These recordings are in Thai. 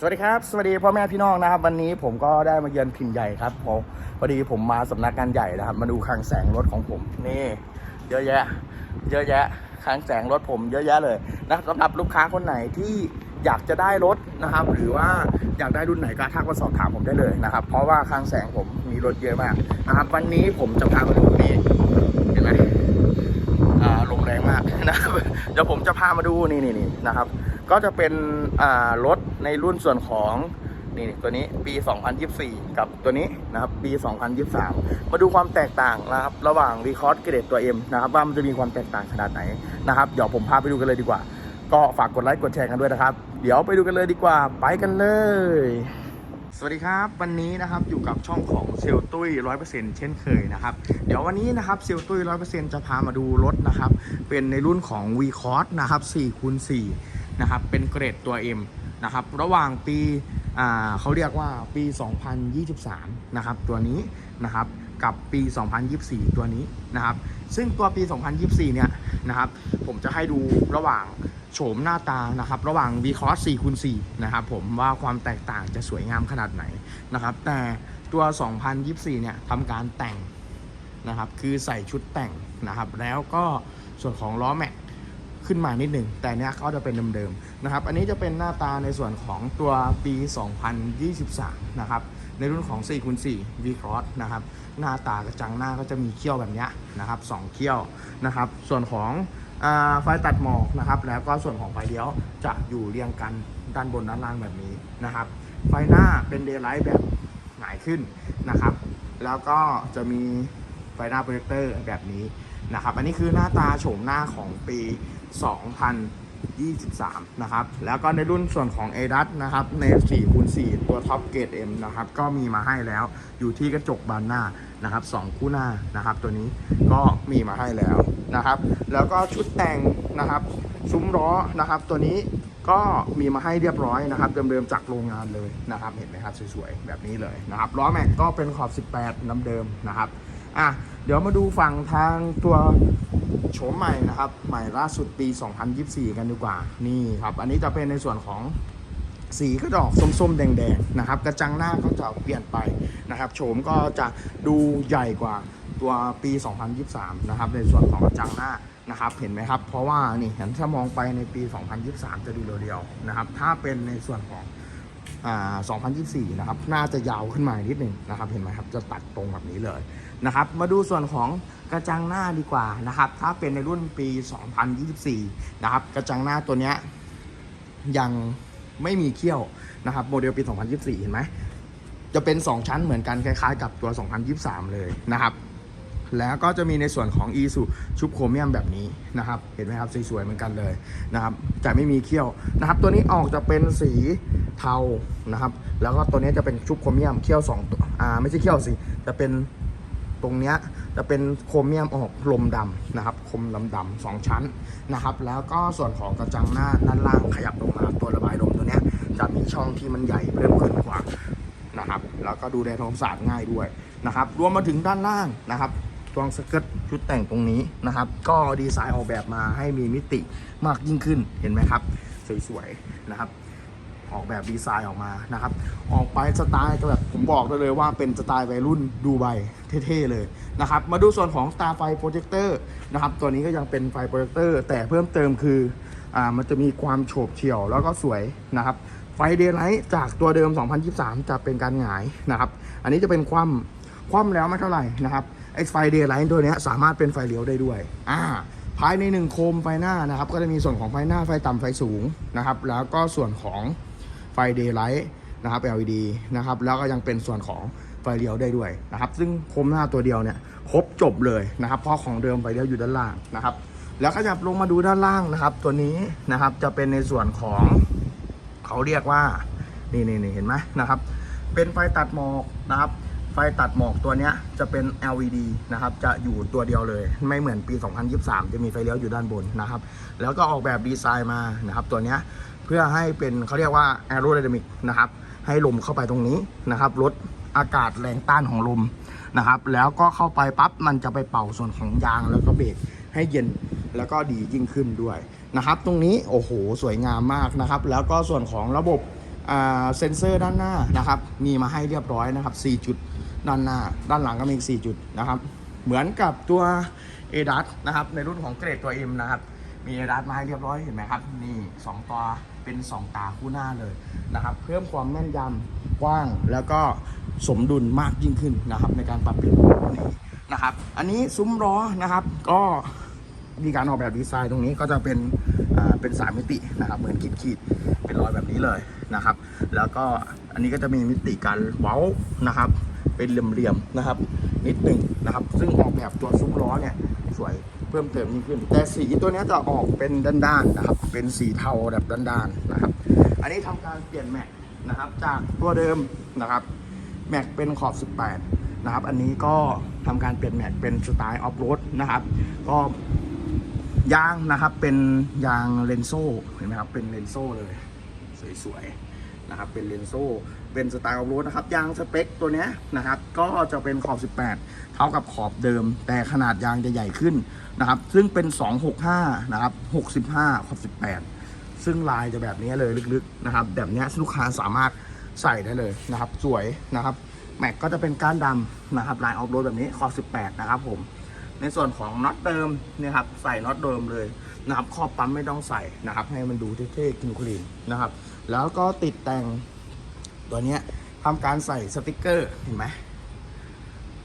สวัสดีครับ สวัสดีพ่อแม่พี่น้องนะครับ วันนี้ผมก็ได้มาเยือนพิมพ์ใหญ่ครับผมพอดีผมมาสำนักงานใหญ่นะครับ มาดูคลังแสงรถของผมนี่ เยอะแยะ เยอะแยะคลังแสงรถผมเยอะแยะเลยนะสำหรับลูกค้าคนไหนที่อยากจะได้รถนะครับ หรือว่าอยากได้รุ่นไหนก็ทักมาสอบถามผมได้เลยนะครับ เพราะว่าคลังแสงผมมีรถเยอะมากนะครับ วันนี้ผมจะพามาดูนี่เห็นไหมลมแรงมากนะครับเดี๋ยวผมจะพามาดูนี่นี่นะครับ ก็จะเป็นรถในรุ่นส่วนของนี่ตัวนี้ปี 2024 กับตัวนี้นะครับปี 2023 มาดูความแตกต่างนะครับระหว่าง v ีคอร์สเกรดตัว M นะครับว่ามันจะมีความแตกต่างขนาดไหนนะครับเดี๋ยวผมพาไปดูกันเลยดีกว่า ก็ฝากกดไลค์กดแชร์กันด้วยนะครับ เดี๋ยวไปดูกันเลยดีกว่าไปกันเลย สวัสดีครับ วันนี้นะครับอยู่กับช่องของเซลตุ้ยร้อยเปอร์เซ็นต์เช่นเคยนะครับ เดี๋ยววันนี้นะครับเซลตุ้ยร้อยเปอร์เซ็นต์จะพามาดูรถนะครับเป็นในรุ่นของ v c o s นะครับ4คูณ4 นะครับเป็นเกรดตัว M นะครับระหว่างปีเขาเรียกว่าปี 2023 นะครับตัวนี้นะครับกับปี 2024 ตัวนี้นะครับ ซึ่งตัวปี 2024 เนี่ยนะครับผมจะให้ดูระหว่างโฉมหน้าตานะครับระหว่าง v c o s 4คูณ4นะครับผมว่าความแตกต่างจะสวยงามขนาดไหนนะครับแต่ตัว 2024 เนี่ยทำการแต่งนะครับคือใส่ชุดแต่งนะครับแล้วก็ส่วนของล้อแม็ก ขึ้นมานิดหนึ่งแต่เนี้ยก็จะเป็นเดิมๆนะครับ อันนี้จะเป็นหน้าตาในส่วนของตัวปี 2023 นะครับ ในรุ่นของ4คูณ4 V Cross นะครับ หน้าตากระจังหน้าก็จะมีเขี้ยวแบบเนี้ยนะครับสองเขี้ยวนะครับ ส่วนของอไฟตัดหมอกนะครับ แล้วก็ส่วนของไฟเลี้ยวจะอยู่เรียงกันด้านบนด้านล่างแบบนี้นะครับ ไฟหน้าเป็นเดย์ไลท์แบบหงายขึ้นนะครับ แล้วก็จะมีไฟหน้าโปรเจคเตอร์แบบนี้นะครับ อันนี้คือหน้าตาโฉมหน้าของปี 2023 นะครับ แล้วก็ในรุ่นส่วนของ a d a s นะครับ ใน4คูณ4ตัวท็อปเกรด M นะครับ ก็มีมาให้แล้วอยู่ที่กระจกบานหน้านะครับ 2 คู่หน้านะครับ ตัวนี้ก็มีมาให้แล้วนะครับ แล้วก็ชุดแต่งนะครับ ซุ้มล้อนะครับ ตัวนี้ก็มีมาให้เรียบร้อยนะครับเดิมๆจากโรงงานเลยนะครับ เห็นไหมครับสวยๆแบบนี้เลยนะครับล้อแม็กก็เป็นขอบ 18 น้ำเดิมนะครับอะเดี๋ยวมาดูฝั่งทางตัว โฉมใหม่นะครับ ใหม่ล่าสุดปี 2024 กันดีกว่า นี่ครับ อันนี้จะเป็นในส่วนของสีก็จะออกส้มๆ แดงๆ นะครับ กระจังหน้าก็จะเปลี่ยนไปนะครับโฉมก็จะดูใหญ่กว่าตัวปี 2023 นะครับ ในส่วนของกระจังหน้านะครับ เห็นไหมครับ เพราะว่านี่เห็นถ้ามองไปในปี 2023 จะดูเรียวๆ นะครับ ถ้าเป็นในส่วนของอ่า2024 นะครับ น่าจะยาวขึ้นมานิดหนึ่งนะครับ เห็นไหมครับ จะตัดตรงแบบนี้เลย นะครับ มาดูส่วนของกระจังหน้าดีกว่านะครับ ถ้าเป็นในรุ่นปี 2024 นะครับ กระจังหน้าตัวนี้ยังไม่มีเขี้ยวนะครับ โมเดลปี 2024 เห็นไหม จะเป็น 2 ชั้นเหมือนกันคล้ายๆ กับตัว 2023 เลยนะครับ แล้วก็จะมีในส่วนของ e สุชุบโครเมียมแบบนี้นะครับ เห็นไหมครับสวยๆเหมือนกันเลยนะครับจะไม่มีเขี้ยวนะครับ ตัวนี้ออกจะเป็นสีเทานะครับ แล้วก็ตัวนี้จะเป็นชุบโครเมียมเขี้ยวสองตัวอ่าไม่ใช่เขี้ยวสิจะเป็น ตรงเนี้ยจะเป็นโครเมียมออกลมดำนะครับคมดำดำๆสองชั้นนะครับ แล้วก็ส่วนของกระจังหน้าด้านล่างขยับลงมาตัวระบายลมตัวเนี้ยจะมีช่องที่มันใหญ่เพิ่มขึ้นกว่านะครับ แล้วก็ดูแลทำความสะอาดง่ายด้วยนะครับ รวมมาถึงด้านล่างนะครับตัวสเกิร์ตชุดแต่งตรงนี้นะครับ ก็ดีไซน์ออกแบบมาให้มีมิติมากยิ่งขึ้นเห็นไหมครับ สวยๆนะครับออกแบบดีไซน์ออกมานะครับ ออกไปสไตล์ก็แบบผมบอกได้เลยว่าเป็นสไตล์วัยรุ่นดูไบ เท่ๆเลยนะครับ มาดูส่วนของตาไฟโปรเจคเตอร์นะครับ ตัวนี้ก็ยังเป็นไฟโปรเจคเตอร์แต่เพิ่มเติมคืออ่ามันจะมีความโฉบเฉี่ยวแล้วก็สวยนะครับ ไฟเดย์ไลท์จากตัวเดิม 2023 จะเป็นการหงายนะครับ อันนี้จะเป็นคว่ำคว่ำแล้วไม่เท่าไหร่นะครับไอ้ไฟเดย์ไลท์ตัวนี้สามารถเป็นไฟเลี้ยวได้ด้วยอ่าภายในหนึ่งโคมไฟหน้านะครับ ก็จะมีส่วนของไฟหน้าไฟต่ำไฟสูงนะครับ แล้วก็ส่วนของไฟเดย์ไลท์นะครับ LED นะครับ แล้วก็ยังเป็นส่วนของ ฟเลี้ยวได้ด้วยนะครับ ซึ่งโคมหน้าตัวเดียวเนี่ยครบจบเลยนะครับเพราะของเดิมไฟเลี้ยวอยู่ด้านล่างนะครับ แล้วขยับลงมาดูด้านล่างนะครับ ตัวนี้นะครับจะเป็นในส่วนของเขาเรียกว่านี่นี่นี่เห็นไหมนะครับ เป็นไฟตัดหมอกนะครับ ไฟตัดหมอกตัวเนี้ยจะเป็น LED นะครับ จะอยู่ตัวเดียวเลย ไม่เหมือนปี 2023 จะมีไฟเลี้ยวอยู่ด้านบนนะครับ แล้วก็ออกแบบดีไซน์มานะครับ ตัวเนี้ยเพื่อให้เป็นเขาเรียกว่า aerodynamic นะครับ ให้ลมเข้าไปตรงนี้นะครับ ลด อากาศแรงต้านของลมนะครับ แล้วก็เข้าไปปั๊บมันจะไปเป่าส่วนของยางแล้วก็เบรกให้เย็นแล้วก็ดียิ่งขึ้นด้วยนะครับ ตรงนี้โอ้โหสวยงามมากนะครับ แล้วก็ส่วนของระบบเซนเซอร์ด้านหน้านะครับ มีมาให้เรียบร้อยนะครับ 4 จุดด้านหน้า ด้านหลังก็มีอีก 4 จุดนะครับ เหมือนกับตัว a d a s นะครับ ในรุ่นของเกรดตัว M นะครับ มี a d a s มาให้เรียบร้อยเห็นไหมครับ นี่ 2 ตัวเป็น 2 ตาคู่หน้าเลยนะครับ เพิ่มความแม่นยำกว้างแล้วก็ สมดุลมากยิ่งขึ้นนะครับ ในการปรับเปลี่ยนนี้นะครับ อันนี้ซุ้มล้อนะครับ ก็มีการออกแบบดีไซน์ตรงนี้ก็จะเป็นเป็นสามมิตินะครับเหมือนขีดขีดเป็นรอยแบบนี้เลยนะครับ แล้วก็อันนี้ก็จะมีมิติการเว้านะครับ เป็นเหลี่ยมๆนะครับ นิดหนึ่งนะครับ ซึ่งออกแบบตัวซุ้มล้อเนี่ยสวยเพิ่มเติมยิ่งขึ้น แต่สีตัวนี้จะออกเป็นด้านๆนะครับ เป็นสีเทาแบบด้านๆนะครับ อันนี้ทำการเปลี่ยนแม็กนะครับ จากตัวเดิมนะครับ แม็กเป็นขอบ 18 นะครับ อันนี้ก็ทำการเปลี่ยนแม็กเป็นสไตล์ออฟโรดนะครับ ก็ยางนะครับเป็นยางเลนโซ่เห็นไหมครับเป็นเลนโซ่เลยสวยๆนะครับเป็นเลนโซ่เป็นสไตล์ออฟโรดนะครับยางสเปคตัวนี้นะครับก็จะเป็นขอบ 18 เท่ากับขอบเดิม แต่ขนาดยางจะใหญ่ขึ้นนะครับซึ่งเป็น 265 นะครับ 65 ขอบ 18 ซึ่งลายจะแบบนี้เลยลึกๆนะครับแบบนี้ลูกค้าสามารถ ใส่ได้เลยนะครับ สวยนะครับ แม็กก็จะเป็นก้านดำนะครับลายออฟโรดแบบนี้ขอบ18 นะครับผม ในส่วนของน็อตเดิมเนี่ยครับใส่น็อตเดิมเลยนะครับครอบปั๊มไม่ต้องใส่นะครับ ให้มันดูเท่ๆคลีนคลีนนะครับ แล้วก็ติดแต่งตัวเนี้ยทำการใส่สติกเกอร์เห็นไหม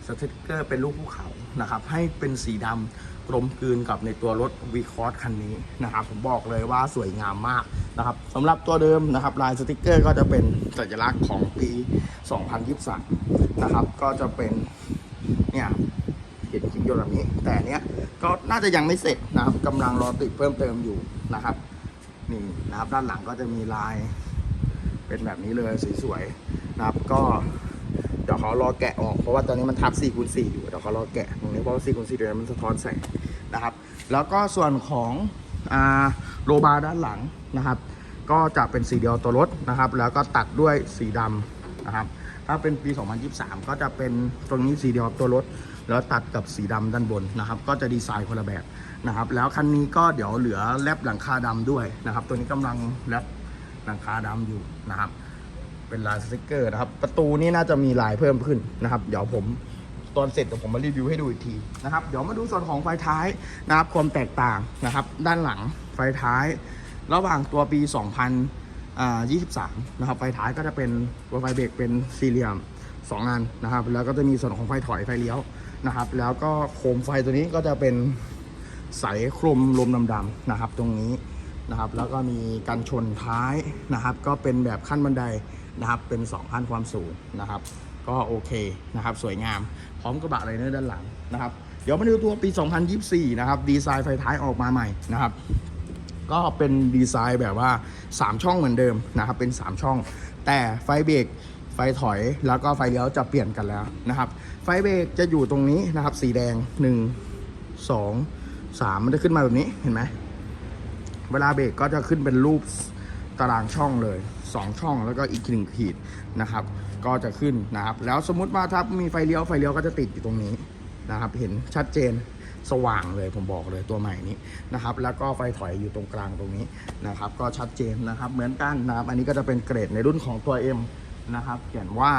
สติกเกอร์เป็นรูปภูเขานะครับ ให้เป็นสีดำ กลมกลืนกับในตัวรถวีคอร์สคันนี้นะครับผมบอกเลยว่าสวยงามมากนะครับสำหรับตัวเดิมนะครับลายสติกเกอร์ก็จะเป็นสัญลักษณ์ของปี 2023 นะครับ ก็จะเป็นเนี่ยเห็นคลิปยนต์แบบนี้ แต่เนี้ยก็น่าจะยังไม่เสร็จนะครับกำลังรอติดเพิ่มเติมอยู่นะครับนี่นะครับด้านหลังก็จะมีลายเป็นแบบนี้เลยสวยๆนะครับก็ เดี๋ยวเขารอแกะออกเพราะว่าตอนนี้มันทับ4คูณ4อยู่เดี๋ยวเขารอแกะตรงนี้เพราะว่า4คูณ4เดี๋ยวมันสะท้อนแสงนะครับ แล้วก็ส่วนของอโรบาร์ด้านหลังนะครับ ก็จะเป็นสีเดียวตัวรถนะครับ แล้วก็ตัดด้วยสีดำนะครับ ถ้าเป็นปี 2023 ก็จะเป็นตรงนี้สีเดียวตัวรถ แล้วตัดกับสีดำด้านบนนะครับ ก็จะดีไซน์คนละแบบนะครับ แล้วคันนี้ก็เดี๋ยวเหลือแลบหลังคาดำด้วยนะครับ ตัวนี้กำลังแลบหลังคาดำอยู่นะครับ เป็นลายสติกเกอร์นะครับ ประตูนี่น่าจะมีลายเพิ่มขึ้นนะครับ เดี๋ยวผมตอนเสร็จเดี๋ยวผมมารีวิวให้ดูอีกทีนะครับ เดี๋ยวมาดูส่วนของไฟท้ายนะครับความแตกต่างนะครับ ด้านหลังไฟท้าย ระหว่างตัวปี 2023 นะครับ ไฟท้ายก็จะเป็นตัวไฟเบรกเป็นสี่เหลี่ยม2อันนะครับ แล้วก็จะมีส่วนของไฟถอยไฟเลี้ยวนะครับ แล้วก็โคมไฟตัวนี้ก็จะเป็นใสคลุมลมดำๆนะครับ ตรงนี้นะครับ แล้วก็มีกันชนท้ายนะครับ ก็เป็นแบบขั้นบันได นะครับเป็น2ขั้นความสูงนะครับ ก็โอเคนะครับสวยงาม พร้อมกระบะไรเนอร์ด้านหลังนะครับ เดี๋ยวมาดูตัวปี 2024 นะครับ ดีไซน์ไฟท้ายออกมาใหม่นะครับ ก็เป็นดีไซน์แบบว่า 3 ช่องเหมือนเดิมนะครับ เป็น 3 ช่อง แต่ไฟเบรกไฟถอยแล้วก็ไฟเลี้ยวจะเปลี่ยนกันแล้วนะครับ ไฟเบรกจะอยู่ตรงนี้นะครับ สีแดง 1 2 3 มันจะขึ้นมาแบบนี้เห็นไหมเวลาเบรกก็จะขึ้นเป็นรูป ตารางช่องเลย 2 ช่องแล้วก็อีกหนึ่งขีดนะครับ ก็จะขึ้นนะครับ แล้วสมมุติว่าถ้ามีไฟเลี้ยวไฟเลี้ยวก็จะติดอยู่ตรงนี้นะครับ เห็นชัดเจนสว่างเลยผมบอกเลยตัวใหม่นี้นะครับ แล้วก็ไฟถอยอยู่ตรงกลางตรงนี้นะครับ ก็ชัดเจนนะครับ เหมือนกันนะครับ อันนี้ก็จะเป็นเกรดในรุ่นของตัว M นะครับ เขียนว่า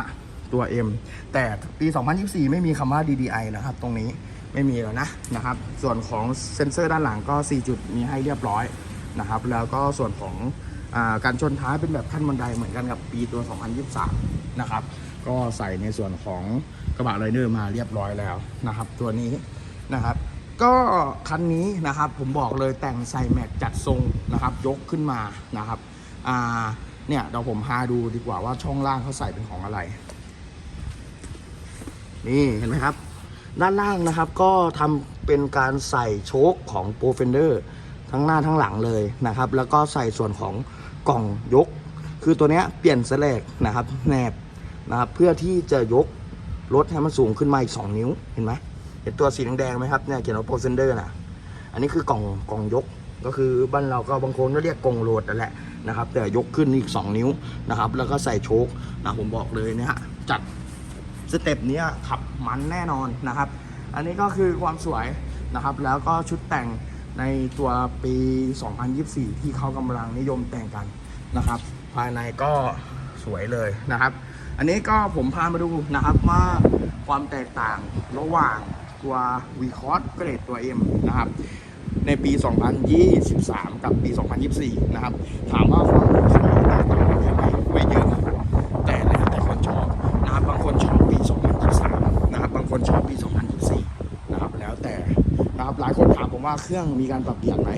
ตัว M แต่ปี 2024 ไม่มีคำว่า DDI นะครับ ตรงนี้ไม่มีแล้วนะนะครับ ส่วนของเซ็นเซอร์ด้านหลังก็ 4 จุดมีให้เรียบร้อยนะครับ แล้วก็ส่วนของ การชนท้ายเป็นแบบขั้นบันไดเหมือนกันกับปีตัว 2023 นะครับ ก็ใส่ในส่วนของกระบะไรเนอร์มาเรียบร้อยแล้วนะครับ ตัวนี้นะครับ ก็คันนี้นะครับผมบอกเลยแต่งใส่แม็กจัดทรงนะครับ ยกขึ้นมานะครับอ่าเนี่ยเดี๋ยวผมพาดูดีกว่าว่าช่องล่างเขาใส่เป็นของอะไร นี่เห็นไหมครับด้านล่างนะครับก็ทำเป็นการใส่โชคของโปรเฟนเดอร์ทั้งหน้าทั้งหลังเลยนะครับ แล้วก็ใส่ส่วนของ กล่องยก คือตัวเนี้ยเปลี่ยนสแลกนะครับแนบนะครับเพื่อที่จะยกรถให้มันสูงขึ้นมาอีก 2 นิ้วเห็นไหมเห็นตัวสีแดงไหมครับเนี่ยเขียนว่าโปรเฟนเดอร์นะอันนี้คือกล่องกล่องยกก็คือบ้านเราก็บางคนก็เรียกกงโหลดนั่นแหละนะครับ แต่ยกขึ้นอีก 2 นิ้วนะครับ แล้วก็ใส่โชคนะผมบอกเลยเนี่ยจัดสเต็ปเนี้ยขับมันแน่นอนนะครับ อันนี้ก็คือความสวยนะครับ แล้วก็ชุดแต่ง ในตัวปี 2024 ที่เขากำลังนิยมแต่งกันนะครับ ภายในก็สวยเลยนะครับ อันนี้ก็ผมพามาดูนะครับว่าความแตกต่างระหว่างตัว v c o s เกรดตัว M นะครับ ในปี 2023 กับปี 2024 นะครับ ถามว่าความ เครื่องมีการปรับเปลี่ยนไหม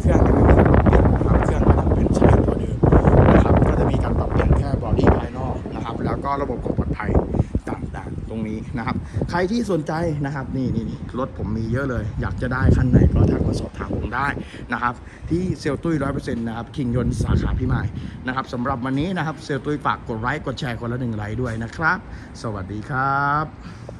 เครื่องยังไม่มีการปรับเปลี่ยนนะครับเครื่องก็ยังเป็นใช้ตัวเดิมนะครับก็จะมีการปรับเปลี่ยนแค่บอดี้ภายนอกนะครับ แล้วก็ระบบความปลอดภัยต่างๆ ตรงนี้นะครับ ใครที่สนใจนะครับนี่นี่นี่รถผมมีเยอะเลย อยากจะได้คันไหนก็ทักมาสอบถามผมได้นะครับ ที่เซลตุ้ยร้อยเปอร์เซ็นต์นะครับคิงยนต์สาขาพิมายนะครับสำหรับวันนี้นะครับเซลตุ้ยฝากกดไลค์กดแชร์คนละหนึ่งไลค์ด้วยนะครับ สวัสดีครับ